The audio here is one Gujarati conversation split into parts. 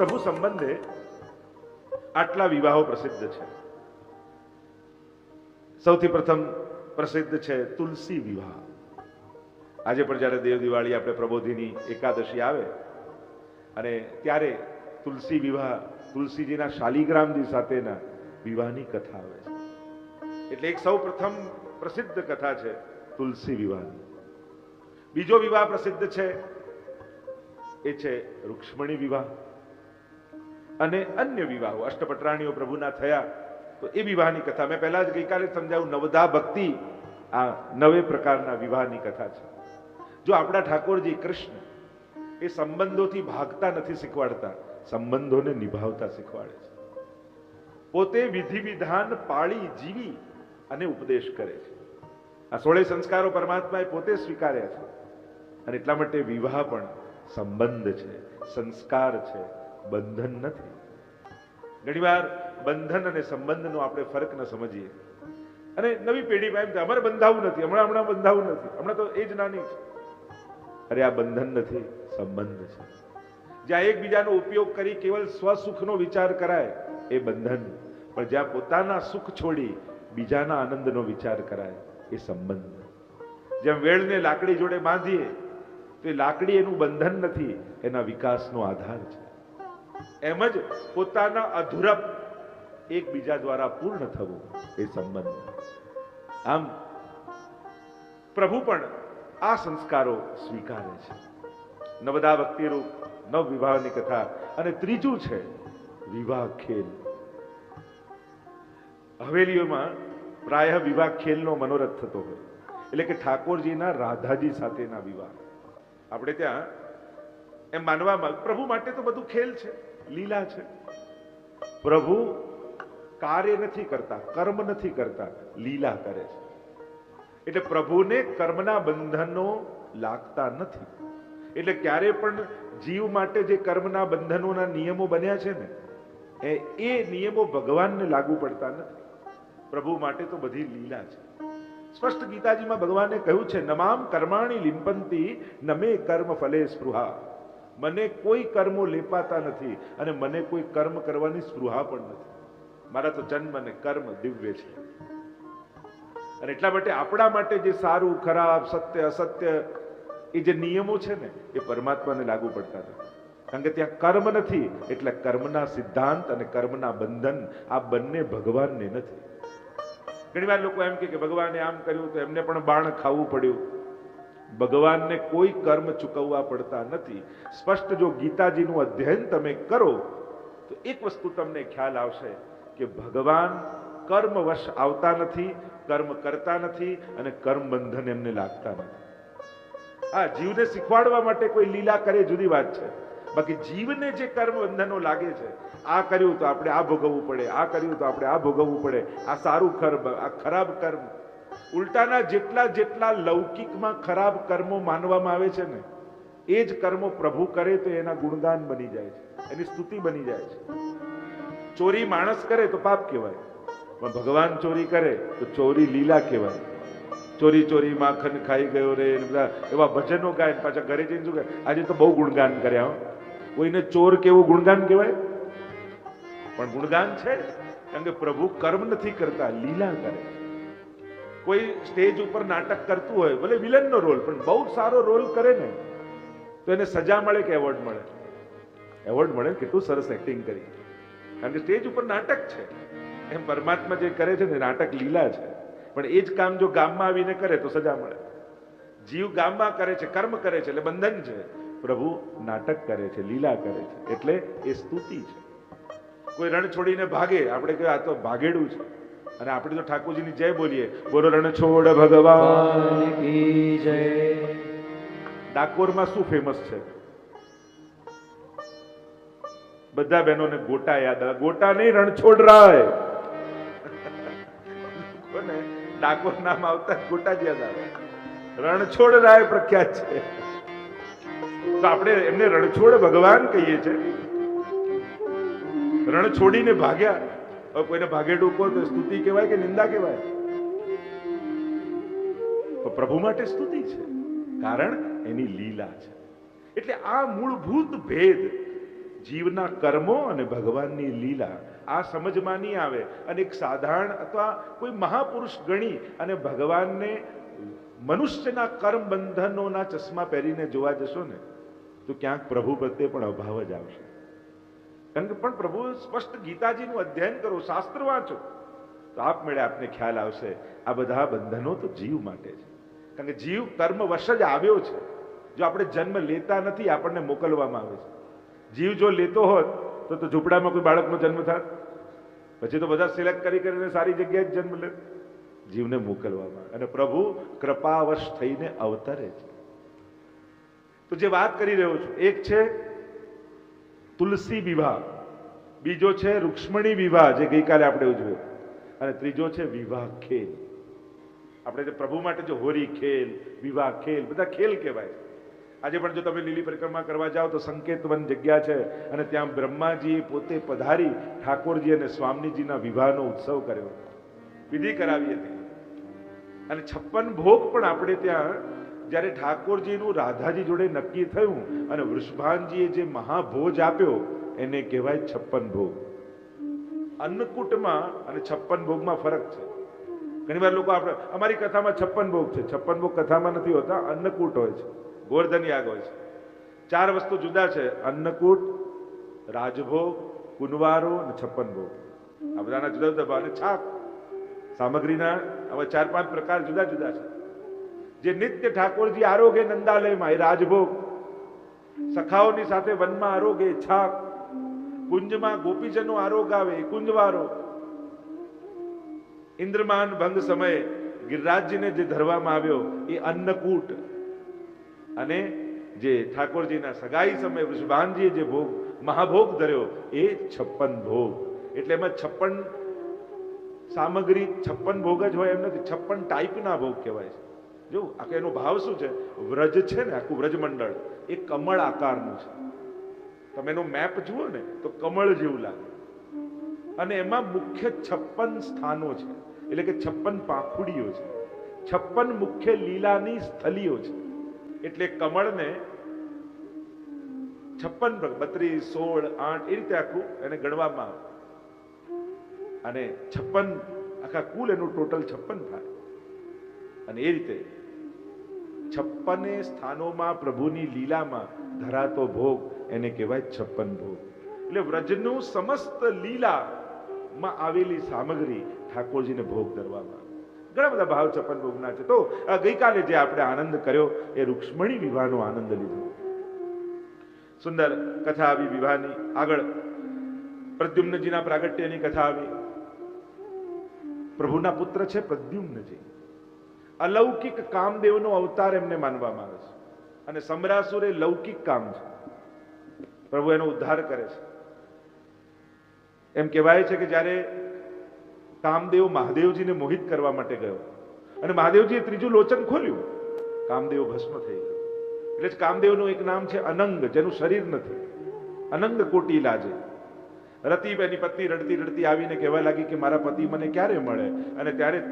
પ્રભુ સંબંધે આટલા વિવાહો પ્રસિદ્ધ છે. સૌથી પ્રથમ પ્રસિદ્ધ છે તુલસી વિવાહ. આજે પણ જ્યારે દેવ દિવાળી આપણે પ્રબોધિની એકાદશી આવે, અને ત્યારે તુલસી વિવાહ તુલસીજીના શાલિગ્રામજી સાથેના વિવાહની કથા આવે છે. એટલે એક સૌ પ્રથમ પ્રસિદ્ધ કથા છે તુલસી વિવાહની. બીજો વિવાહ પ્રસિદ્ધ છે એ છે રૂક્ષ્મણી વિવાહ. અને અન્ય વિવાહો. અષ્ટપટરાણીઓ પ્રભુના થયા. તો એ વિવાહની કથા મેં પહેલા જ ગઈકાલે જ નવધા ભક્તિ આ નવે પ્રકારના વિવાહની કથા છે. જો આપણા ઠાકોરજી કૃષ્ણ એ સંબંધોથી ભાગતા નથી શીખવાડતા, સંબંધોને નિભાવતા શીખવાડે છે. પોતે વિધિ વિધાન પાળી જીવી અને ઉપદેશ કરે છે. આ સોળે સંસ્કારો પરમાત્માએ પોતે સ્વીકાર્યા છે. અને એટલા માટે વિવાહ પણ સંબંધ છે, સંસ્કાર છે. બંધન નથી. ઘણીવાર બંધન અને સંબંધનો આપણે ફરક ન સમજીએ. અને નવી પેઢીમાં એમ કે અમારે બંધાવું નથી, હમણાં હમણાં બંધાવું નથી, હમણાં તો એ જ નાની છે. અરે આ બંધન નથી, સંબંધ છે. જ્યાં એકબીજાનો ઉપયોગ કરી કેવલ સ્વસુખનો વિચાર કરાય, એ બંધન. પણ જ્યાં પોતાના સુખ છોડી બીજાના આનંદનો વિચાર કરાય, એ સંબંધ. જેમ વેળને લાકડી જોડે બાંધીએ, તો એ લાકડી એનું બંધન નથી, એના વિકાસનો આધાર છે. એમ જ પોતાના અધૂરપ એકબીજા દ્વારા પૂર્ણ થવું એ સંબંધ. આમ પ્રભુ પણ આ સંસ્કારો સ્વીકારે છે. નવદા ભક્તિરૂપ નવ વિવાહની કથા અને ત્રીજું છે વિવાહ ખેલ હવેલીઓમાં પ્રાય વિવાહ ખેલનો મનોરથ થતો હોય. એટલે કે ઠાકોરજીના રાધાજી સાથેના વિવાહ. આપણે ત્યાં એમ માનવામાં પ્રભુ માટે તો બધું ખેલ છે. લીલા છે. પ્રભુ કાર્ય નથી કરતા, કર્મ નથી કરતા, લીલા કરે છે. એટલે પ્રભુને કર્મના બંધનો લાગતા નથી. એટલે ક્યારે પણ જીવ માટે જે કર્મના બંધનોના નિયમો બન્યા છે ને, એ એ નિયમો ભગવાનને લાગુ પડતા નથી. પ્રભુ માટે તો બધી લીલા છે. સ્પષ્ટ ગીતાજીમાં ભગવાને કહ્યું છે, નમામ કર્માણી લિંપંતી, નમે કર્મ ફલે સ્પૃહા. મને કોઈ કર્મો લેપાતા નથી અને મને કોઈ કર્મ કરવાની સ્પૃહા પણ નથી. મારા તો જન્મ અને કર્મ દિવ્ય છે. અને એટલા માટે આપણા માટે જે સારું, ખરાબ, સત્ય, અસત્ય, એ જે નિયમો છે ને, એ પરમાત્માને લાગુ પડતા નથી. કારણ કે ત્યાં કર્મ નથી, એટલે કર્મના સિદ્ધાંત અને કર્મના બંધન આ બંને ભગવાનને નથી. ઘણી વાર લોકો એમ કે ભગવાને આમ કર્યું તો એમને પણ બાણ ખાવું પડ્યું. ભગવાનને કોઈ કર્મ ચૂકવવા પડતા નથી. સ્પષ્ટ જો ગીતાજીનું અધ્યયન તમે કરો, તો એક વસ્તુ તમને ખ્યાલ આવશે કે ભગવાન કર્મવશ આવતા નથી, કર્મ કરતા નથી અને કર્મ બંધન એમને લાગતા નથી. આ જીવને શીખવાડવા માટે કોઈ લીલા કરે જુદી વાત છે. બાકી જીવને જે કર્મ બંધનો લાગે છે, આ કર્યું તો આપણે આ ભોગવવું પડે, આ કર્યું તો આપણે આ ભોગવવું પડે. આ સારું કર્મ, આ ખરાબ કર્મ ઉલટાના જેટલા જેટલા લૌકિકમાં ખરાબ કર્મો માનવામાં આવે છે ને, એ જ કર્મો પ્રભુ કરે તો એના ગુણગાન બની જાય છે, એની સ્તુતિ બની જાય છે. ચોરી માણસ કરે તો પાપ કહેવાય, પણ ભગવાન ચોરી કરે તો ચોરી લીલા કહેવાય. ચોરી ચોરી માખન ખાઈ ગયો રે બધા એવા ભજનો ગાય પાછા ઘરે જઈને શું કહે? આજે તો બહુ ગુણગાન કર્યા કોઈને ચોર કેવું ગુણગાન કહેવાય? પણ ગુણગાન છે કારણ કે પ્રભુ કર્મ નથી કરતા, લીલા કરે. કોઈ સ્ટેજ ઉપર નાટક કરતું હોય, ભલે વિલનનો રોલ, પણ બહુ સારો રોલ કરે ને, તો એને સજા મળે કે એવોર્ડ મળે? એવોર્ડ મળે કેટલું સરસ એક્ટિંગ કરી. કારણ કે સ્ટેજ ઉપર નાટક છે. એમ પરમાત્મા જે કરે છે ને, નાટક લીલા છે. પણ એ જ કામ જો ગામમાં આવીને કરે તો સજા મળે. જીવ ગામમાં કરે છે, કર્મ કરે છે, એટલે બંધન છે. પ્રભુ નાટક કરે છે, લીલા કરે છે, એટલે એ સ્તુતિ છે. કોઈ રણ છોડીને ભાગે, આપણે કહ્યું આ તો ભાગેડું છે. અને આપણે તો ઠાકોરજીની જય બોલીએ. બોલો રણ છોડ ભગવાન. ભગવાન કી જય. ડાકોરમાં શું ફેમસ છે? બધા બહેનોને ગોટા યાદ આવે. ગોટા નહીં રણછોડ રાય. કોને? ડાકોર નામ આવતા ગોટા જ યાદ આવે. રણછોડ રાય પ્રખ્યાત છે. તો આપણે એમને રણછોડ ભગવાન કહીએ છીએ. રણ છોડીને ભાગ્યા. હવે કોઈને ભાગેડું કહો તો સ્તુતિ કહેવાય કે નિંદા કહેવાય? પ્રભુ માટે સ્તુતિ છે, કારણ એની લીલા છે. એટલે આ મૂળભૂત ભેદ, જીવના કર્મો અને ભગવાનની લીલા, આ સમજમાં નહીં આવે અને એક સાધારણ અથવા કોઈ મહાપુરુષ ગણી અને ભગવાનને મનુષ્યના કર્મ બંધનોના ચશ્મા પહેરીને જોવા જશો ને, તો ક્યાંક પ્રભુ પ્રત્યે પણ અભાવ જ આવશે. કારણ કે પણ પ્રભુ, સ્પષ્ટ ગીતાજીનું અધ્યયન કરો, શાસ્ત્ર વાંચો, તો આપમેળે આપને ખ્યાલ આવશે, આ બધા બંધનો તો જીવ માટે છે. કારણ કે જીવ કર્મ વશ જ આવ્યો છે. જો આપણે જન્મ લેતા નથી, આપણને મોકલવામાં આવે છે. જીવ જો લેતો હોત, તો તો ઝૂંપડામાં કોઈ બાળકનો જન્મ થાત. પછી તો બધા સિલેક્ટ કરી કરીને સારી જગ્યાએ જ જન્મ લે. જીવને મોકલવામાં અને પ્રભુ કૃપાવશ થઈને અવતરે છે. તો જે વાત કરી રહ્યો છું, એક છે તુલસી વિવાહ. બીજો છે રૂક્ષ્મણી વિવાહ, જે ગઈકાલે આપણે ઉજવ્યો. અને ત્રીજો છે વિવાહ ખેલ. આપણે જે પ્રભુ માટે જો હોરી ખેલ, વિવાહ ખેલ, બધા ખેલ કહેવાય. આજે પણ જો તમે લીલી પરિક્રમા કરવા જાઓ તો સંકેતવન જગ્યા છે અને ત્યાં બ્રહ્માજીએ પોતે પધારી ઠાકોરજી અને સ્વામીજીના વિવાહનો ઉત્સવ કર્યો. વિધિ કરાવી હતી. અને છપ્પન ભોગ પણ આપણે ત્યાં જ્યારે ઠાકોરજીનું રાધાજી જોડે નક્કી થયું અને વૃષભાનજીએ જે મહાભોજ આપ્યો, એને કહેવાય છપ્પન ભોગ. અન્નકૂટમાં અને છપ્પન ભોગમાં ફરક છે. ઘણી વાર લોકો આપણે, અમારી કથામાં છપ્પન ભોગ છે. છપ્પન ભોગ કથામાં નથી હોતા, અન્નકૂટ હોય છે. ગોરધન યાગ હોય છે. ચાર વસ્તુ જુદા છે. અન્નકૂટ, રાજભોગ, કુનવારો અને છપ્પન ભોગ. આ બધાના જુદા જુદા ભાવ અને છાક સામગ્રીના આવા ચાર પાંચ પ્રકાર જુદા જુદા છે. જે નિત્ય ઠાકોરજી આરોગ્ય નંદાલયમાં, એ રાજભોગ. સખાઓની સાથે વનમાં આરોગ્ય છાક કુંજમાં ગોપીજનો આરોગ આવે, એ કુંજવારો. ઇન્દ્રમાન ભંગ સમયે ગિરિરાજજીને જે ધરવામાં આવ્યો, એ અન્નકૂટ. અને જે ઠાકોરજીના સગાઈ સમયે વૃષભાનજીએ જે ભોગ, મહાભોગ ધર્યો, એ છપ્પન ભોગ. એટલે એમાં છપ્પન સામગ્રી, છપ્પન ભોગ જ હોય એમ નથી, છપ્પન ટાઈપના ભોગ કહેવાય છે. જો આખો એનો ભાવ શું છે? વ્રજ છે ને, આખું વ્રજ મંડળ એ કમળ આકારનું છે. તમે એનો મેપ જુઓ ને, તો કમળ જેવું લાગે. અને એમાં મુખ્ય છપ્પન સ્થાનો છે. એટલે કે છપ્પન પાંખુડીઓ છે. છપ્પન મુખ્ય લીલાની સ્થલીઓ છે. એટલે કમળને છપ્પન બત્રીસ, સોળ, આઠ, એ રીતે આખું એને ગણવામાં આવે. અને છપ્પન, આખા કુલ એનું ટોટલ છપ્પન થાય. અને એ રીતે છપ્પને સ્થાનોમાં પ્રભુની લીલામાં ધરાતો ભોગ, એને કહેવાય છપ્પન ભોગ. એટલે વ્રજનું સમસ્ત લીલામાં આવેલી સામગ્રી ઠાકોરજીને ભોગ ધરવામાં. ઘણા બધા ભાવ છપ્પન ભોગના છે. તો ગઈકાલે જે આપણે આનંદ કર્યો, એ રૂક્ષ્મણી વિવાહનો આનંદ લીધો. સુંદર કથા આવી વિવાહની. આગળ પ્રદ્યુમ્નજીના પ્રાગટ્યની કથા આવી. પ્રભુના પુત્ર છે પ્રદ્યુમ્નજી. અલૌકિક કામદેવનો અવતાર એમને માનવામાં આવે છે. અને સમરાસુર એ લૌકિક કામ છે. પ્રભુ એનો ઉદ્ધાર કરે છે. એમ કહેવાય છે કે જ્યારે કામદેવ મહાદેવજીને મોહિત કરવા માટે ગયો અને મહાદેવજીએ ત્રીજું લોચન ખોલ્યું, કામદેવ ભસ્મ થઈ ગયો. એટલે જ કામદેવનું એક નામ છે અનંગ, જેનું શરીર નથી. અનંગ કોટી લાજે. રતિ એની પત્ની રડતી રડતી આવીને કહેવા લાગી કે મારા પતિ મને ક્યારે મળે? અને ત્યારે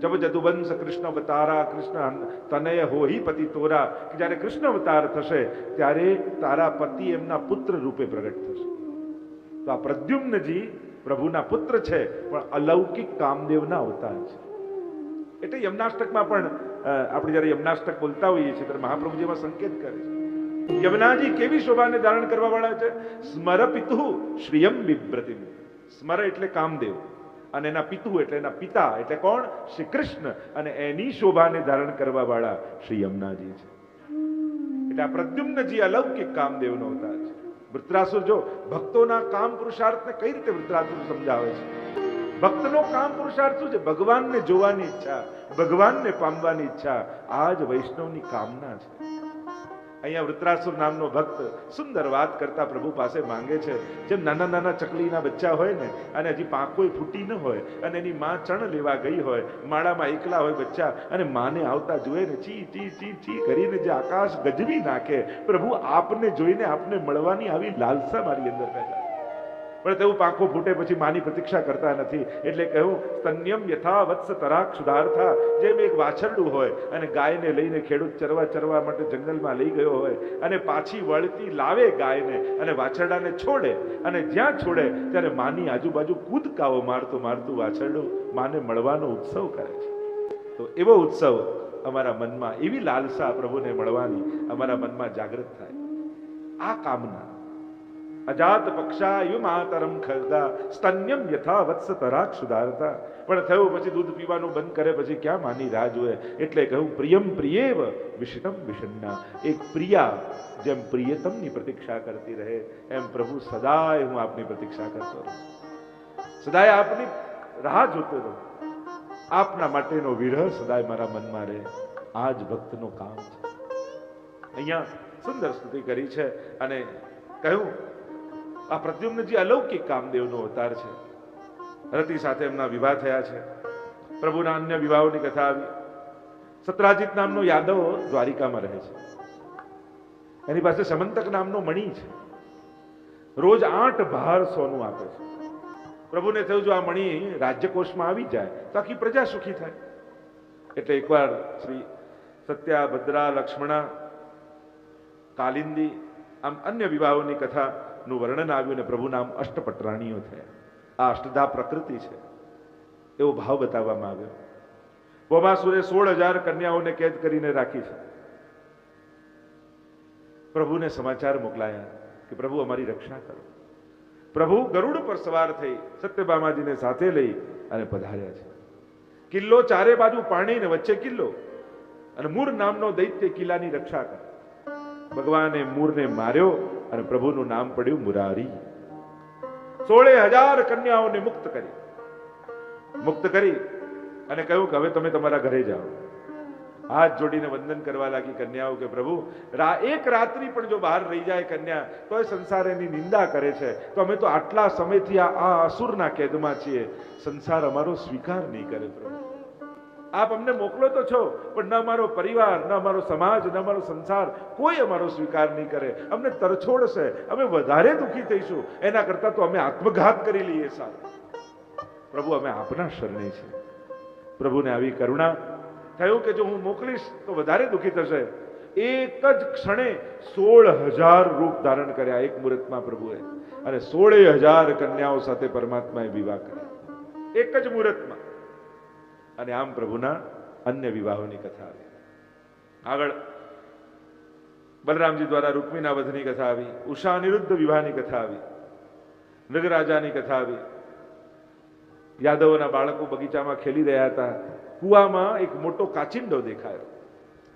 જબ જદુવંશ કૃષ્ણ અવતારા, કૃષ્ણ તનય હોહી પતિ તોરા, કે જ્યારે કૃષ્ણ અવતાર થશે, ત્યારે તારા પતિ એમના પુત્ર રૂપે પ્રગટ થશે. તો આ પ્રદ્યુમ્નજી પ્રભુના પુત્ર છે, પણ અલૌકિક કામદેવના અવતાર છે. એટલે યમનાષ્ટકમાં પણ આપણે જ્યારે યમનાષ્ટક બોલતા હોઈએ છીએ, ત્યારે મહાપ્રભુજી એમાં સંકેત કરે છે. યમનાજી કેવી શોભાને ધારણ કરવા વાળા છે? સ્મર પિતુ શ્રીયમ વિભ્રતિમ સ્મર એટલે કામદેવ. અને એના પિતુ એટલે એના પિતા એટલે કોણ? શ્રી કૃષ્ણ. અને એની શોભાને ધારણ કરવા વાળા શ્રી યમુનાજી છે. એટલે આ પ્રદ્યુમ્નજી અલૌકિક કામદેવનો અવતાર છે. વૃત્રાસુર જો ભક્તોના કામ પુરુષાર્થને કઈ રીતે વૃત્રાસુર સમજાવે છે? ભક્તનો કામ પુરુષાર્થ શું છે? ભગવાનને જોવાની ઈચ્છા, ભગવાનને પામવાની ઈચ્છા, આ જ વૈષ્ણવની કામના છે. અહીંયા વૃત્રાસુર નામનો ભક્ત સુંદર વાત કરતા પ્રભુ પાસે માંગે છે. જેમ નાના નાના ચકલીના બચ્ચા હોય ને, અને હજી પાંખોય ફૂટી ન હોય, અને એની માં ચણ લેવા ગઈ હોય, માળામાં એકલા હોય બચ્ચા, અને માને આવતા જુએ ને, ચી ચી ચી ચી કરીને જે આકાશ ગજવી નાખે, પ્રભુ આપને જોઈને આપને મળવાની આવી લાલસા મારી અંદર પેદા પણ તેવું પાંખો ફૂટે પછી માની પ્રતીક્ષા કરતા નથી. એટલે કહ્યું સ્તન્યમ યથા વત્સ તરાક સુધારથા. જેમ એક વાછરડું હોય અને ગાયને લઈને ખેડૂત ચરવા ચરવા માટે જંગલમાં લઈ ગયો હોય અને પાછી વળતી લાવે ગાયને અને વાછરડાને છોડે અને જ્યાં છોડે ત્યારે માની આજુબાજુ કૂદકાઓ મારતું મારતું વાછરડું માને મળવાનો ઉત્સવ કરે છે. તો એવો ઉત્સવ અમારા મનમાં, એવી લાલસા પ્રભુને મળવાની અમારા મનમાં જાગૃત થાય. આ કામના અજાત પક્ષાયુ માતરમ ખરદા સ્તન્યમ યથા વત્સ તરાક સુધારતા પણ થયું પછી દૂધ પીવાનું બંધ કરે, પછી ક્યાં માની રાહ જોએ? એટલે કહ્યું, પ્રિયમ પ્રિયેવ વિષિતમ વિષન્ના એક પ્રિયા જેમ પ્રિયતમની પ્રતીક્ષા કરતી રહે, એમ પ્રભુ સદાય હું આપની પ્રતીક્ષા કરતો રહું. સદાય આપની રાહ જોતો રહું. આપના માટેનો વિરહ સદાય મારા મનમાં રહે. આ જ ભક્તનું કામ છે. અહીંયા સુંદર સ્તુતિ કરી છે અને કહ્યું આ પ્રદ્યુમ્નજી અલૌકિક કામદેવનો અવતાર છે, રતિ સાથે એમના વિવાહ થયા છે. પ્રભુના અન્ય વિવાહોની કથા આવી. સત્રાજીત નામનો યાદવ દ્વારિકામાં રહે છે. એની પાસે સમંતક નામનો મણી છે. રોજ આઠ ભાર સોનું આપે છે. પ્રભુને થયું જો આ મણી રાજ્યકોષમાં આવી જાય, તો આખી પ્રજા સુખી થાય. એટલે એકવાર શ્રી સત્યા ભદ્રા લક્ષ્મણા, કાલિંદી, આમ અન્ય વિવાહોની કથાનું વર્ણન આવ્યું અને પ્રભુ નામ અષ્ટપટરાણીઓ થયા આ અષ્ટધા પ્રકૃતિ છે. એવો ભાવ બતાવવામાં આવ્યો. બોમાસુરે સોળ હજાર કન્યાઓને કેદ કરીને રાખી છે. પ્રભુને સમાચાર મોકલાયા કે પ્રભુ અમારી રક્ષા કરો. પ્રભુ ગરુડ પર સવાર થઈ સત્યભામાજીને સાથે લઈ અને પધાર્યા છે. કિલ્લો ચારે બાજુ પાણીને વચ્ચે કિલ્લો અને મૂર નામનો દૈત્ય કિલ્લાની રક્ષા કરે. ભગવાને મૂરને માર્યો અને પ્રભુનું નામ પડ્યું મુરારી. સોળે હજાર કન્યાઓને મુક્ત કરી. મુક્ત કરી અને કહ્યું કે હવે તમે તમારા ઘરે જાઓ. હાથ જોડીને વંદન કરવા લાગી કન્યાઓ કે પ્રભુ, રા એક રાત્રિ પણ જો બહાર રહી જાય કન્યા તો એ સંસાર એની નિંદા કરે છે. તો અમે તો આટલા સમયથી આ અસુરના કેદમાં છીએ. સંસાર અમારો સ્વીકાર નહીં કરે પ્રભુ. આપ અમને મોકલો તો છો, પણ ન અમારો પરિવાર, ન મારો સમાજ, ન મારો સંસાર કોઈ અમારો સ્વીકાર નહીં કરે. અમને તરછોડશે, અમે વધારે દુઃખી થઈશું. એના કરતા તો અમે આત્મઘાત કરી લઈએ સાહેબ. પ્રભુ, અમે આપના શરણે છે. પ્રભુને આવી કરુણા. થયું કે જો હું મોકલીશ, તો વધારે દુઃખી થશે. એક જ ક્ષણે સોળ હજાર રૂપ ધારણ કર્યા એક મુહૂર્તમાં પ્રભુએ. અને સોળે હજાર કન્યાઓ સાથે પરમાત્માએ વિવાહ કર્યા. એક જ મુહૂર્તમાં. અને આમ પ્રભુના અન્ય વિવાહોની કથા આવી. આગળ બલરામજી દ્વારા રૂકમીના વધની કથા આવી, ઉષા અનિરુદ્ધ વિવાહની કથા આવી નગરાજાની કથા આવી. યાદવોના બાળકો બગીચામાં ખેલી રહ્યા હતા. કુવામાં એક મોટો કાચિંડો દેખાયો.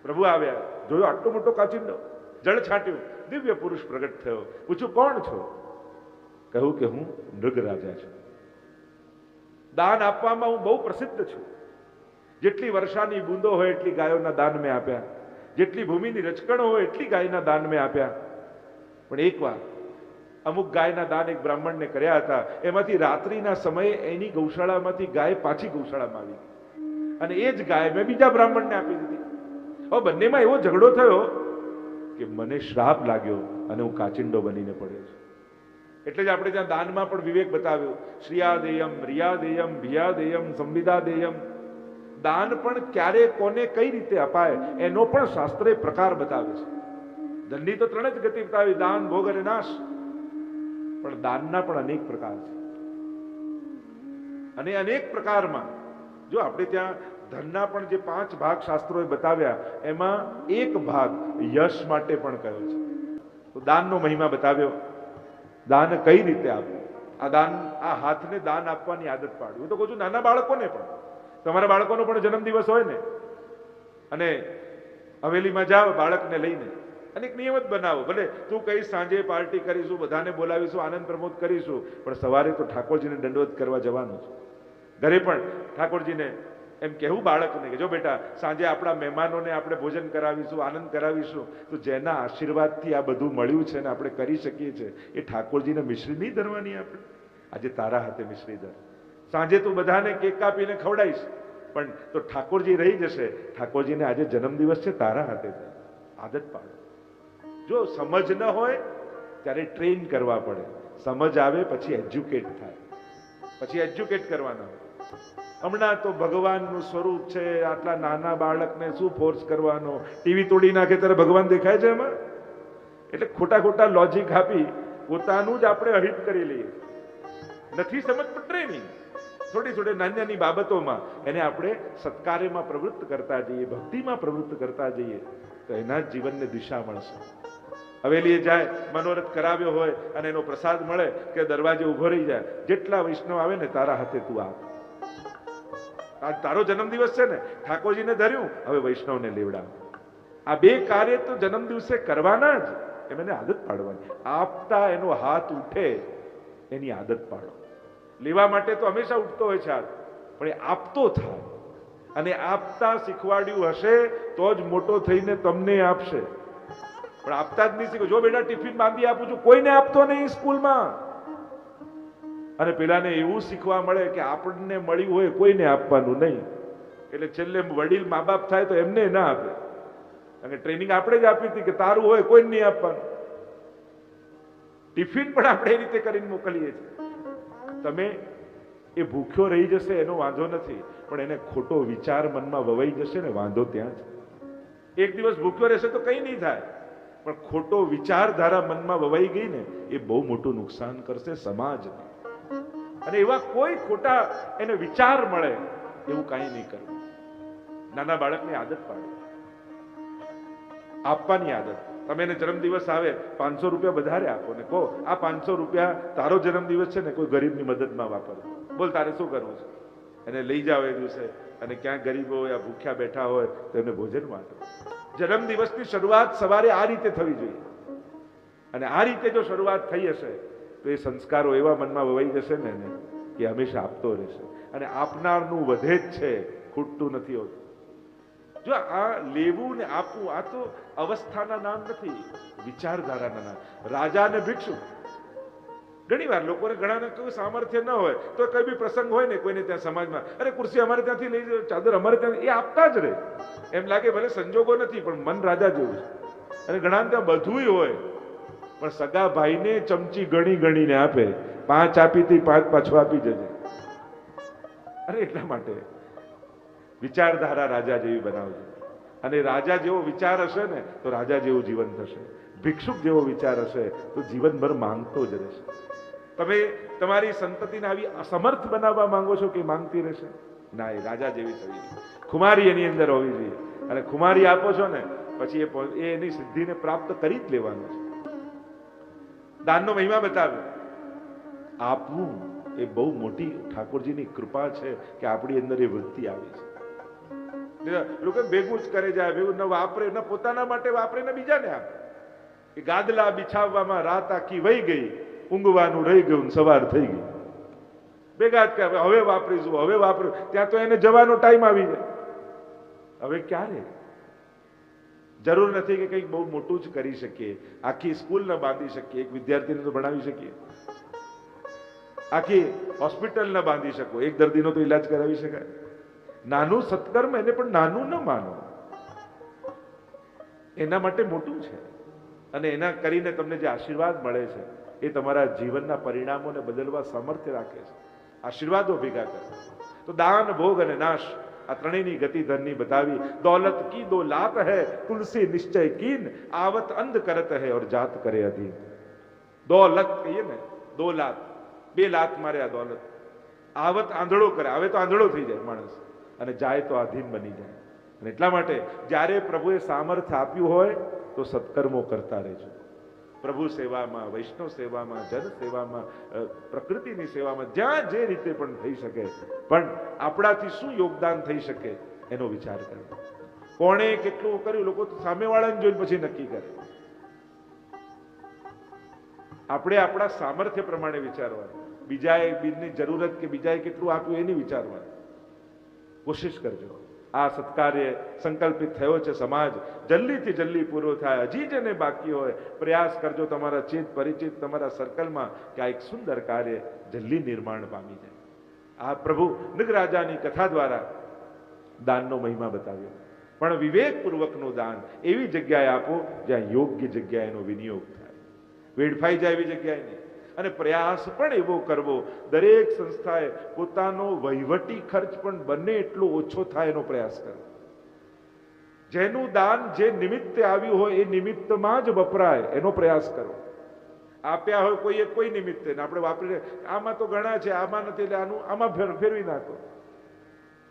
પ્રભુ આવ્યા, જોયો આટલો મોટો કાચિંડો? જળ છાંટ્યું, દિવ્ય પુરુષ પ્રગટ થયો. પૂછ્યું, કોણ છો? કહ્યું કે હું મૃગરાજા છું. દાન આપવામાં હું બહુ પ્રસિદ્ધ છું. જેટલી વર્ષાની બૂંદો હોય એટલી ગાયોના દાન મેં આપ્યા. જેટલી ભૂમિની રચકણો હોય એટલી ગાયના દાન મેં આપ્યા. પણ એકવાર અમુક ગાયના દાન એક બ્રાહ્મણને કર્યા હતા. એમાંથી રાત્રિના સમયે એની ગૌશાળામાંથી ગાય પાછી ગૌશાળામાં આવી અને એ જ ગાય મેં બીજા બ્રાહ્મણને આપી દીધી. હવે બંનેમાં એવો ઝઘડો થયો કે મને શ્રાપ લાગ્યો અને હું કાચિંડો બનીને પડ્યો છું. એટલે જ આપણે ત્યાં દાનમાં પણ વિવેક બતાવ્યો. શ્રિયાદેયમ, રિયાદેયમ, ભિયાદેયમ, સંવિદાદેયમ દાન પણ ક્યારે કોને કઈ રીતે અપાય એનો પણ શાસ્ત્રે પ્રકાર બતાવે છે. ધનની તો ત્રણ જ ગતિ બતાવી, દાન, ભોગ અને નાશ. પણ દાનના પણ અનેક પ્રકાર છે. અને અનેક પ્રકારમાં, જો આપણે ત્યાં ધનના પણ જે પાંચ ભાગ શાસ્ત્રોએ બતાવ્યા, એમાં એક ભાગ યશ માટે પણ કહ્યો છે. તો દાનનો મહિમા બતાવ્યો. દાન કઈ રીતે આપવું આ દાન, આ હાથને દાન આપવાની આદત પાડવી. હું તો કહું છું, નાના બાળકોને પણ. તમારા બાળકોનો પણ જન્મદિવસ હોય ને? અને હવેલીમાં જાઓ બાળકને લઈને. અને એક નિયમત બનાવો. ભલે તું કઈ સાંજે પાર્ટી કરીશું, બધાને બોલાવીશું, આનંદ પ્રમોદ કરીશું, પણ સવારે તો ઠાકોરજીને દંડવત કરવા જવાનું છે. ઘરે પણ ઠાકોરજીને એમ કહેવું બાળકને કે, જો બેટા, સાંજે આપણા મહેમાનોને આપણે ભોજન કરાવીશું, આનંદ કરાવીશું, તો જેના આશીર્વાદથી આ બધું મળ્યું છે ને આપણે કરી શકીએ છીએ, એ ઠાકોરજીને મિશ્રી નહીં ધરવાની આપણે? આજે તારા હાથે મિશ્રી ધર. સાંજે તું બધાને કેક કાપીને ખવડાવીશ. પણ તો ઠાકોરજી રહી જશે. ઠાકોરજીને આજે જન્મદિવસ છે, તારા હાથે આદત પાડો. જો સમજ ન હોય, ત્યારે ટ્રેન કરવા પડે. સમજ આવે, પછી એજ્યુકેટ થાય. પછી એજ્યુકેટ કરવાના. હમણાં તો ભગવાનનું સ્વરૂપ છે, આટલા નાના બાળકને શું ફોર્સ કરવાનો? ટીવી તોડી નાખે, ત્યારે ભગવાન દેખાય છે એમાં? એટલે ખોટા ખોટા લોજિક આપી પોતાનું જ આપણે અહિત કરી લઈએ. નથી સમજ પણ ટ્રેનિંગ થોડી થોડી નાની નાની બાબતોમાં એને આપણે સત્કાર્યમાં પ્રવૃત્ત કરતા જઈએ, ભક્તિમાં પ્રવૃત્ત કરતા જઈએ, તો એના જ જીવનને દિશા મળશે. હવેલીએ જાય, મનોરથ કરાવ્યો હોય અને એનો પ્રસાદ મળે કે દરવાજે ઊભો રહી જાય, જેટલા વૈષ્ણવ આવે ને તારા હાથે તું આપ આજ તારો જન્મદિવસ છે ને, ઠાકોરજીને ધર્યું, હવે વૈષ્ણવને લેવડાવ. આ બે કાર્ય તો જન્મદિવસે કરવાના જ, એમ એને આદત પાડવાની. આપતા એનો હાથ ઉઠે, એની આદત પાડો. લેવા માટે તો હંમેશા ઉઠતો હોય છે પણ એ આપતો થાય. અને આપતા શીખવાડ્યું હશે તો જ મોટો થઈને તમને આપશે. પણ આપતા જ નહીં શીખો. જો બેટા ટિફિન બાંધી આપું છું, કોઈને આપતો નહીં સ્કૂલમાં. અને પેલાને એવું શીખવા મળે કે આપણને મળ્યું હોય કોઈને આપવાનું નહીં. એટલે છેલ્લે વડીલ મા બાપ થાય તો એમને ના આપે. અને ટ્રેનિંગ આપણે જ આપી હતી કે તારું હોય કોઈ નહીં આપવાનું. ટિફિન પણ આપણે એ રીતે કરીને મોકલીએ છીએ. તમે એ ભૂખ્યો રહી જશે એનો વાંધો નથી, પણ એને ખોટો વિચાર મનમાં વવાઈ જશે ને વાંધો ત્યાં જ. એક દિવસ ભૂખ્યો રહેશે તો કંઈ નહીં થાય, પણ ખોટો વિચારધારા મનમાં વવાઈ ગઈ ને એ બહુ મોટું નુકસાન કરશે સમાજને. અને એવા કોઈ ખોટા એને વિચાર મળે, એવું કાંઈ નહીં કરવું. નાના બાળકની આદત પાડે. આપવાની આદત. તમે એને જન્મદિવસ આવે, પાંચસો રૂપિયા વધારે આપો ને કહો, આ પાંચસો રૂપિયા તારો જન્મદિવસ છે ને, કોઈ ગરીબની મદદમાં વાપર. બોલ, તારે શું કરવું છે? એને લઈ જાઓ એ દિવસે. અને ક્યાં ગરીબો હોય ભૂખ્યા બેઠા હોય, તો એમને ભોજન વાંટો. જન્મદિવસની શરૂઆત સવારે આ રીતે થવી જોઈએ. અને આ રીતે જો શરૂઆત થઈ હશે, તો એ સંસ્કારો એવા મનમાં વવાઈ જશે ને એને, કે હંમેશા આપતો રહેશે. અને આપનારનું વધે જ છે, ખૂટતું નથી હોતું. જો આ લેવું ને આપવું, આ તો અવસ્થાના નામ નથી, વિચારધારાના નામ. રાજા અને ભિક્ષુ, ઘણી વાર લોકોને ઘણાને કોઈ સામર્થ્ય ન હોય, તો કઈ બી પ્રસંગ હોય ને કોઈને ત્યાં સમાજમાં. અરે, કુર્સી અમારે ત્યાંથી લઈ જાય ચાદર અમારે ત્યાં એ આપતા જ રહે. એમ લાગે ભલે સંજોગો નથી, પણ મન રાજા જેવું છે. અને ઘણા ત્યાં બધુંય હોય, પણ સગા ભાઈને ચમચી ગણી ગણીને આપે. પાંચ આપી હતી પાંચ પાછો આપી જજે અરે, એટલા માટે વિચારધારા રાજા જેવી બનાવજો. અને રાજા જેવો વિચાર હશે ને, તો રાજા જેવું જીવન થશે. ભિક્ષુક જેવો વિચાર હશે, તો જીવનભર માંગતો જ રહેશે. તમે તમારી સંતતિને આવી અસમર્થ બનાવવા માંગો છો કે માંગતી રહેશે? ના, એ રાજા જેવી થવી ખુમારી એની અંદર હોવી જોઈએ. અને ખુમારી આપો છો ને, પછી એ એની સિદ્ધિને પ્રાપ્ત કરી જ લેવાનું છે. દાનનો મહિમા બતાવ્યો આપવું એ બહુ મોટી ઠાકોરજીની કૃપા છે કે આપણી અંદર એ વૃત્તિ આવી છે. લોકો ભેગું જ કરે જાય ભેગું, ન વાપરે, ન પોતાના માટે વાપરે, ને બીજાને આપે. એ ગાદલા બિછાવવામાં રાત આખી વહી ગઈ, ઊંઘવાનું રહી ગયું સવાર થઈ ગઈ. ભેગા જ કરે, હવે વાપરીશું હવે વાપરું ત્યાં તો એને જવાનો ટાઈમ આવી જાય. હવે ક્યારે? જરૂર નથી કે કંઈક બહુ મોટું જ કરી શકીએ. આખી સ્કૂલ ન બાંધી શકીએ, એક વિદ્યાર્થીને તો ભણાવી શકીએ. આખી હોસ્પિટલ ન બાંધી શકો એક દર્દીનો તો ઈલાજ કરાવી શકાય. નાનું સત્કર્મ એને પણ નાનું ન માનો. એના માટે મોટું છે. અને એના કરીને તમને જે આશીર્વાદ મળે છે, એ તમારા જીવનના પરિણામોને બદલવા સામર્થ્ય રાખે છે. આશીર્વાદો ભેગા કરે. તો દાન, ભોગ અને નાશ આ ત્રણેયની ગતિ ધનની બતાવી, દોલત કી દો લાત હૈ, તુલસી નિશ્ચય કીન, આવત અંધ કરત હૈ ઓર જાત કરે અધીન. દોલત કહીએ ને, દો લાત. બે લાત મારે આ દોલત. આવત આંધળો કરે. આવે તો આંધળો થઈ જાય માણસ. અને જાય તો આધીન બની જાય. અને એટલા માટે જ્યારે પ્રભુએ સામર્થ્ય આપ્યું હોય, તો સત્કર્મો કરતા રહેજો. પ્રભુ સેવામાં, વૈષ્ણવ સેવામાં, જન સેવામાં પ્રકૃતિની સેવામાં, જ્યાં જે રીતે પણ થઈ શકે. પણ આપણાથી શું યોગદાન થઈ શકે, એનો વિચાર કરવો કોણે કેટલું કર્યું, લોકો સામેવાળાને જોઈને પછી નક્કી કરે. આપણે આપણા સામર્થ્ય પ્રમાણે વિચારવાનું. બીજાએ બીજની જરૂરત કે બીજાએ કેટલું આપ્યું એની વિચારવાનું. કોશિશ કરજો. આ સત્કાર્ય સંકલ્પિત થયો છે સમાજ. જલ્દીથી જલ્દી પૂરો થાય. હજી જેને બાકી હોય, પ્રયાસ કરજો તમારા ચિત પરિચિત તમારા સર્કલમાં કે આ એક સુંદર કાર્ય જલ્દી નિર્માણ પામી જાય. આ પ્રભુ નગરાજાની કથા દ્વારા દાનનો મહિમા બતાવ્યો. પણ વિવેકપૂર્વકનું દાન એવી જગ્યાએ આપો જ્યાં યોગ્ય જગ્યાએનો વિનિયોગ થાય. વેડફાઈ જાય એવી જગ્યાએ નહીં. અને પ્રયાસ પણ એવો કરવો. દરેક સંસ્થાએ પોતાનો વહીવટી ખર્ચ પણ બને એટલો ઓછો થાય એનો પ્રયાસ કરવો. જેનું દાન જે નિમિત્તે આવ્યું હોય એ નિમિત્તમાં જ વપરાય એનો પ્રયાસ કરો આપ્યા હોય કોઈએ કોઈ નિમિત્તે આપણે વાપરી આમાં તો ઘણા છે, આમાં નથી એટલે આનું, આમાં ફેર- ફેરવી નાખો.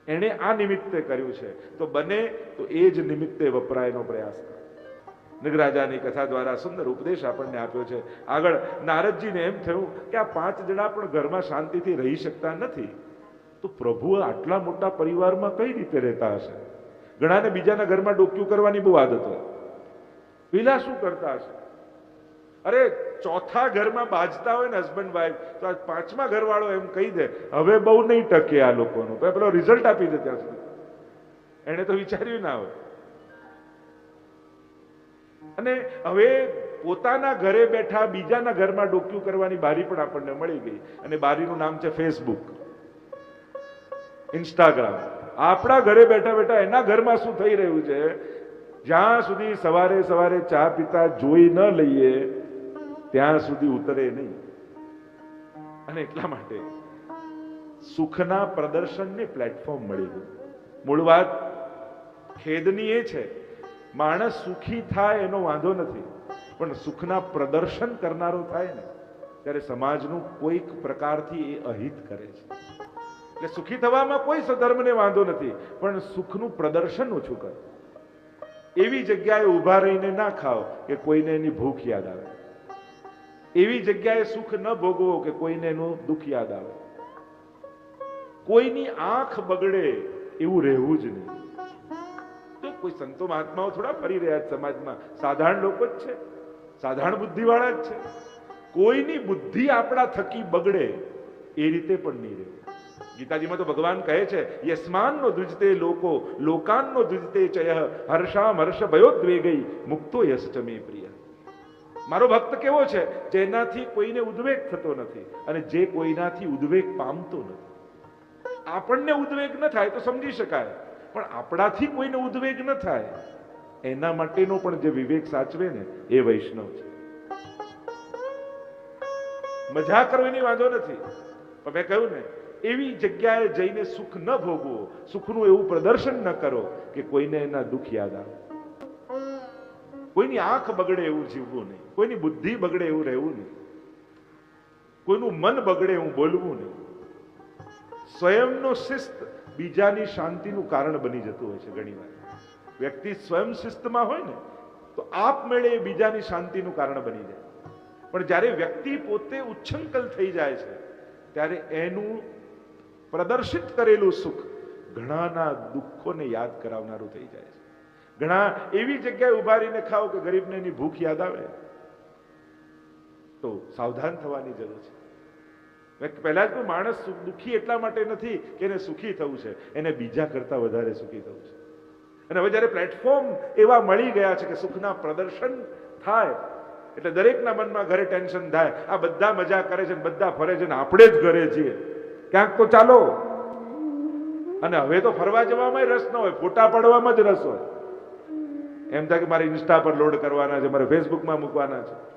એણે આ નિમિત્તે કર્યું છે. તો બને તો એ જ નિમિત્તે વપરાયનો પ્રયાસ કરો નિગરાજાની કથા દ્વારા સુંદર ઉપદેશ આપણને આપ્યો છે. આગળ નારદજીને એમ થયું કે આ પાંચ જણા પણ ઘરમાં શાંતિથી રહી શકતા નથી. તો પ્રભુ આટલા મોટા પરિવારમાં કઈ રીતે રહેતા હશે? ઘણાને બીજાના ઘરમાં ડોક્યું કરવાની બહુ આદત હોય. પેલા શું કરતા હશે? અરે, ચોથા ઘરમાં બાજતા હોય ને હસબન્ડ વાઈફ તો આ પાંચમા ઘરવાળો એમ કહી દે, હવે બહુ નહીં ટકે આ લોકોનું. પેલો રિઝલ્ટ આપી દે ત્યાં સુધી. એણે તો વિચાર્યું ના હોય. અને હવે પોતાના ઘરે બેઠા બીજાના ઘરમાં ડોક્યું કરવાની બારી પણ આપણને મળી ગઈ. અને બારીનું નામ છે ફેસબુક ઇન્સ્ટાગ્રામ આપણા ઘરે બેઠા બેઠા એના ઘરમાં શું થઈ રહ્યું છે? જ્યાં સુધી સવારે સવારે ચા પીતા જોઈ ન લઈએ, ત્યાં સુધી ઉતરે નહીં. અને એટલા માટે સુખના પ્રદર્શનને પ્લેટફોર્મ મળી ગયું મૂળ વાત ખેદની એ છે માણસ સુખી થાય એનો વાંધો નથી. પણ સુખના પ્રદર્શન કરનારો થાય ને, ત્યારે સમાજનું કોઈક પ્રકારથી એ અહિત કરે છે. એટલે સુખી થવામાં કોઈ સધર્મને વાંધો નથી, પણ સુખનું પ્રદર્શન ઓછું કરે. એવી જગ્યાએ ઊભા રહીને ના ખાઓ કે કોઈને એની ભૂખ યાદ આવે. એવી જગ્યાએ સુખ ન ભોગવો કે કોઈને એનું દુઃખ યાદ આવે. કોઈની આંખ બગડે એવું રહેવું જ નહીં. કોઈ સંતો મહાત્માઓ થોડા ફરી રહ્યા સમાજમાં. સાધારણ લોકો જ છે. સાધારણ બુદ્ધિવાળા જ છે. કોઈની બુદ્ધિ આપણા થકી બગડે એ રીતે પણ નહીં રહેવું ગીતાજીમાં તો ભગવાન કહે છે યસ્માનનો દ્વિજતે લોકો, લોકાનનો દ્વિજતે ચય હર્ષામ હર્ષ ભયોદ્વેગઈ મુક્તો યશ ચ મે પ્રિય. મારો ભક્ત કેવો છે? જેનાથી કોઈને ઉદ્વેગ થતો નથી અને જે કોઈનાથી ઉદ્વેગ પામતો નથી. આપણને ઉદ્વેગ ન થાય તો સમજી શકાય. પણ આપણાથી કોઈને ઉદ્વેગ ન થાય. એના માટેનો પણ જે વિવેક સાચવે ને, એ વૈષ્ણવ છે. મજા કરવાની વાંધો નથી. પણ મેં કહ્યું ને, એવી જગ્યાએ જઈને સુખ ન ભોગવો, સુખનું એવું પ્રદર્શન ન કરો કે કોઈને એના દુઃખ યાદ આવે. કોઈની આંખ બગડે એવું જીવવું નહીં. કોઈની બુદ્ધિ બગડે એવું રહેવું નહીં. કોઈનું મન બગડે એવું બોલવું નહીં. સ્વયંનો શિસ્ત બીજાની શાંતિનું કારણ બની જતું હોય છે ઘણીવાર વ્યક્તિ સ્વયં શિસ્તમાં હોય ને, તો આપમેળે એ બીજાની શાંતિનું કારણ બની જાય. પણ જ્યારે વ્યક્તિ પોતે ઉચ્છંકલ થઈ જાય છે, ત્યારે એનું પ્રદર્શિત કરેલું સુખ ઘણાના દુઃખોને યાદ કરાવનારું થઈ જાય છે. ઘણા એવી જગ્યાએ ઊભા રહીને ખાઓ કે ગરીબને એની ભૂખ યાદ આવે. તો સાવધાન થવાની જરૂર છે. પહેલા જ માણસ દુઃખી એટલા માટે નથી કે એને સુખી થવું છે. એને બીજા કરતા વધારે સુખી થવું છે. અને હવે જ્યારે પ્લેટફોર્મ એવા મળી ગયા છે કે સુખના પ્રદર્શન થાય, એટલે દરેકના મનમાં ઘરે ટેન્શન થાય. આ બધા મજા કરે છે બધા ફરે છે ને આપણે જ ઘરે છીએ. ક્યાંક તો ચાલો. અને હવે તો ફરવા જવામાં રસ ન હોય, ફોટા પાડવામાં જ રસ હોય. એમ થાય કે મારે ઇન્સ્ટા પર લોડ કરવાના છે, મારે ફેસબુકમાં મૂકવાના છે.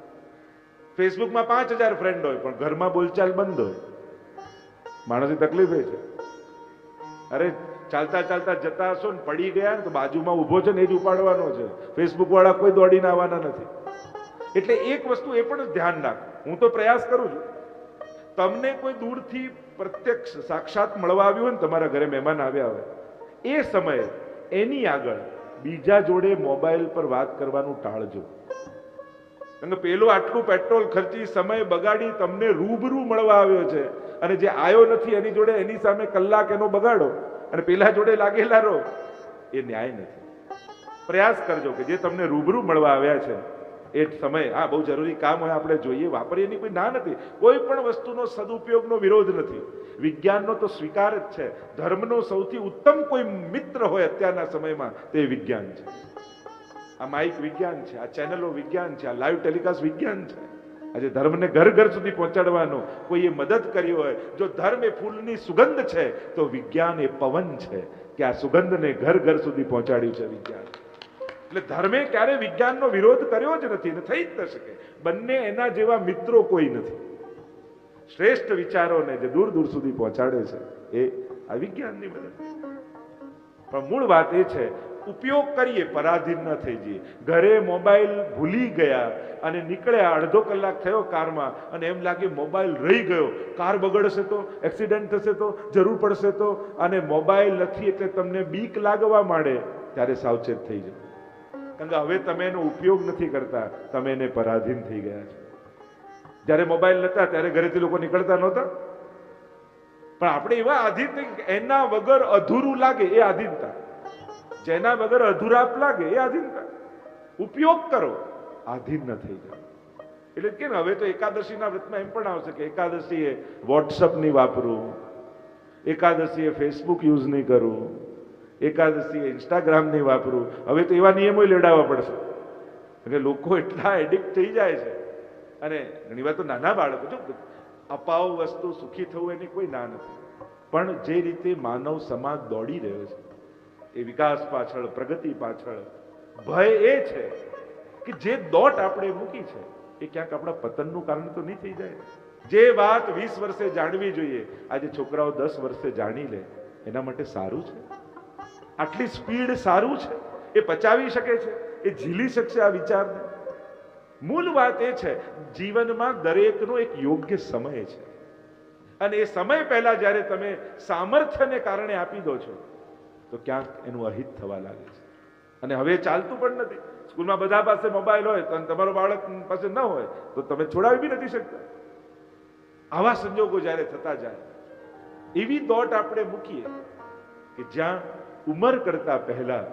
ફેસબુકમાં પાંચ હજાર ફ્રેન્ડ હોય, પણ ઘરમાં બોલચાલ બંધ હોય. માણસની તકલીફ એ છે. અરે, ચાલતા ચાલતા જતા હશો ને, પડી ગયા ને, તો બાજુમાં ઊભો છે ને, એ જ ઉપાડવાનો છે. ફેસબુક વાળા કોઈ દોડીને આવવાના નથી. એટલે એક વસ્તુ એ પણ ધ્યાન રાખો. હું તો પ્રયાસ કરું છું. તમને કોઈ દૂરથી પ્રત્યક્ષ સાક્ષાત મળવા આવ્યું હોય ને, તમારા ઘરે મહેમાન આવ્યા હોય, એ સમયે એની આગળ બીજા જોડે મોબાઈલ પર વાત કરવાનું ટાળજો. અને પેલો આટલું પેટ્રોલ ખર્ચી સમય બગાડી તમને રૂબરૂ મળવા આવ્યો છે. અને જે આવ્યો નથી એની જોડે એની સામે કલાક એનો બગાડો. અને પેલા જોડે લાગેલા રહો. એ ન્યાય નથી. પ્રયાસ કરજો કે જે તમને રૂબરૂ મળવા આવ્યા છે, એ સમય. હા, બહુ જરૂરી કામ હોય, આપણે જોઈએ. વાપરીએ એની કોઈ ના નથી. કોઈ પણ વસ્તુનો સદુપયોગનો વિરોધ નથી. વિજ્ઞાનનો તો સ્વીકાર જ છે. ધર્મનો સૌથી ઉત્તમ કોઈ મિત્ર હોય અત્યારના સમયમાં, તે વિજ્ઞાન છે. આ માઇક વિજ્ઞાન છે, આ ચેનલો વિજ્ઞાન છે, આ લાઈવ ટેલિકાસ્ટ વિજ્ઞાન છે. આજે ધર્મને ઘર ઘર સુધી પહોંચાડવાનો કોઈએ મદદ કરી હોય, જો ધર્મ એ ફૂલની સુગંધ છે, તો વિજ્ઞાન એ પવન છે કે આ સુગંધને ઘર ઘર સુધી પહોંચાડ્યું છે વિજ્ઞાન. એટલે ધર્મે ક્યારે વિજ્ઞાનનો વિરોધ કર્યો જ નથી ને થઈ જ ન શકે. બંને એના જેવા મિત્રો કોઈ નથી. શ્રેષ્ઠ વિચારોને જે દૂર દૂર સુધી પહોંચાડે છે, એ આ વિજ્ઞાનની મદદ. પણ મૂળ વાત એ છે ઉપયોગ કરીએ, પરાધીન ન થઈ જઈએ. ઘરે મોબાઈલ ભૂલી ગયા અને નીકળ્યા, અડધો કલાક થયો કારમાં અને એમ લાગે મોબાઈલ રહી ગયો. કાર બગડશે તો, એક્સિડન્ટ થશે તો, જરૂર પડશે તો અને મોબાઈલ નથી એટલે તમને બીક લાગવા માંડે, ત્યારે સાવચેત થઈ જાય કારણ કે હવે તમે એનો ઉપયોગ નથી કરતા, તમે એને પરાધીન થઈ ગયા છો. જ્યારે મોબાઈલ નહોતા ત્યારે ઘરેથી લોકો નીકળતા નહોતા. પણ આપણે એવા આધીન એના વગર અધૂરું લાગે, એ આધીનતા. જેના વગર અધૂરાપ લાગે એ આધીનતા ઉપયોગ કરો, આધીન ન થઈ જાય. એટલે કે હવે તો એકાદશીના વ્રતમાં એમ પણ આવશે કે એકાદશીએ વોટ્સઅપ નહીં વાપરવું એકાદશીએ ફેસબુક યુઝ નહીં કરું, એકાદશીએ ઇન્સ્ટાગ્રામ નહીં વાપરું. હવે તો એવા નિયમો લેડાવવા પડશે. એટલે લોકો એટલા એડિક્ટ થઈ જાય છે. અને ઘણી વાર તો નાના બાળકો, જો અપાવ વસ્તુ સુખી થવું એની કોઈ ના નથી. પણ જે રીતે માનવ સમાજ દોડી રહ્યો છે એ વિકાસ પાછળ, પ્રગતિ પાછળ. ભય એ છે કે જે દોટ આપણે મૂકી છે, એ ક્યાંક આપણા પતનનું કારણ તો નહીં થઈ જાય. જે વાત વીસ વર્ષે જાણવી જોઈએ, આજે છોકરાઓ દસ વર્ષે જાણી લે, એના માટે સારું છે? આટલી સ્પીડ સારું છે? એ પચાવી શકે છે? એ ઝીલી શકશે આ વિચારને? મૂળ વાત એ છે, જીવનમાં દરેકનો એક યોગ્ય સમય છે. અને એ સમય પહેલા જ્યારે તમે સામર્થ્યને કારણે આપી દો છો તો ક્યાંક એનું અહિત થવા લાગે છે. અને હવે ચાલતું પણ નથી. સ્કૂલમાં બધા પાસે મોબાઈલ હોય તો તમારો બાળક પાસે ન હોય તો તમે છોડાવી બી નથી શકતા. આવા સંજોગો જ્યારે થતા જાય, એવી દોટ આપણે મૂકીએ કે જ્યાં ઉંમર કરતા પહેલા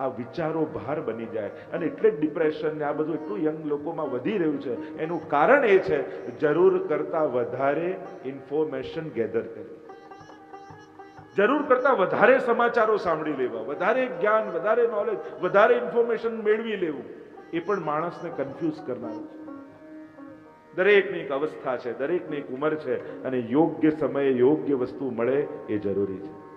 આ વિચારો ભાર બની જાય અને એટલે જ ડિપ્રેશન ને આ બધું એટલું યંગ લોકોમાં વધી રહ્યું છે. એનું કારણ એ છે, જરૂર કરતા વધારે ઇન્ફોર્મેશન ગેધર કરવી જરૂર કરતા વધારે સમાચારો સાંભળી લેવા, વધારે જ્ઞાન, વધારે નોલેજ વધારે ઇન્ફોર્મેશન મેળવી લેવું. એ પણ માણસને કન્ફ્યુઝ કરનારું છે. દરેકની એક અવસ્થા છે, દરેકની એક ઉંમર છે અને યોગ્ય સમયે યોગ્ય વસ્તુ મળે એ જરૂરી છે.